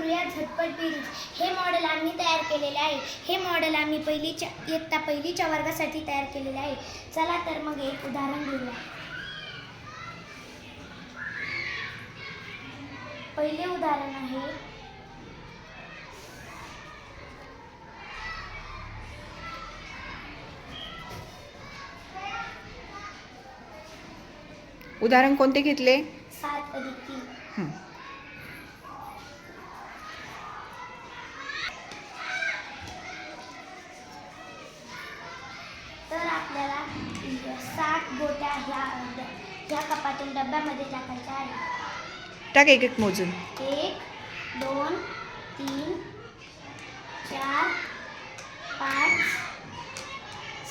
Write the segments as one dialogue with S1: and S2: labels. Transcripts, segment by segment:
S1: करूया झटपट बेरीज हे मॉडेल आम्ही तयार केलेले आहे. हे मॉडेल आम्ही पहिलीच्या इयत्ता पहिलीच्या वर्गासाठी तयार केलेले आहे. चला तर मग एक उदाहरण घेऊया. पहिले उदाहरण आहे.
S2: उदाहरण कोणते घेतले?
S1: सात अधिक तीन. आपल्याला सात गोट्या ह्या ह्या कपातून डब्यामध्ये टाकायच्या आहेत.
S2: टाक एक एक मोजून.
S1: एक दोन तीन चार पाच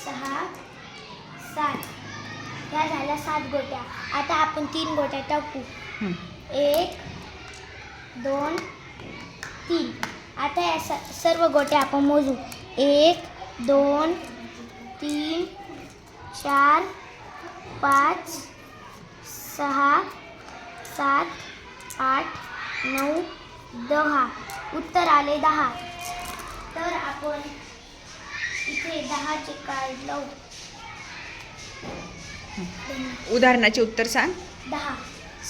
S1: सहा सात. ह्या झाल्या सात गोट्या आता आपण तीन गोट्या टाकू. एक दोन तीन. आता या स सर्व गोट्या आपण मोजू. एक दोन तीन चार पाच सहा सात आठ नऊ दहा. उत्तर आले दहा. तर आपण इथे दहाचे कार्ड लावू.
S2: उदाहरणाचे उत्तर सांग.
S1: दहा.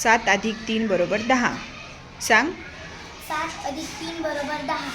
S2: सात अधिक तीन बरोबर दहा. सांग.
S1: सात अधिक तीन बरोबर दहा.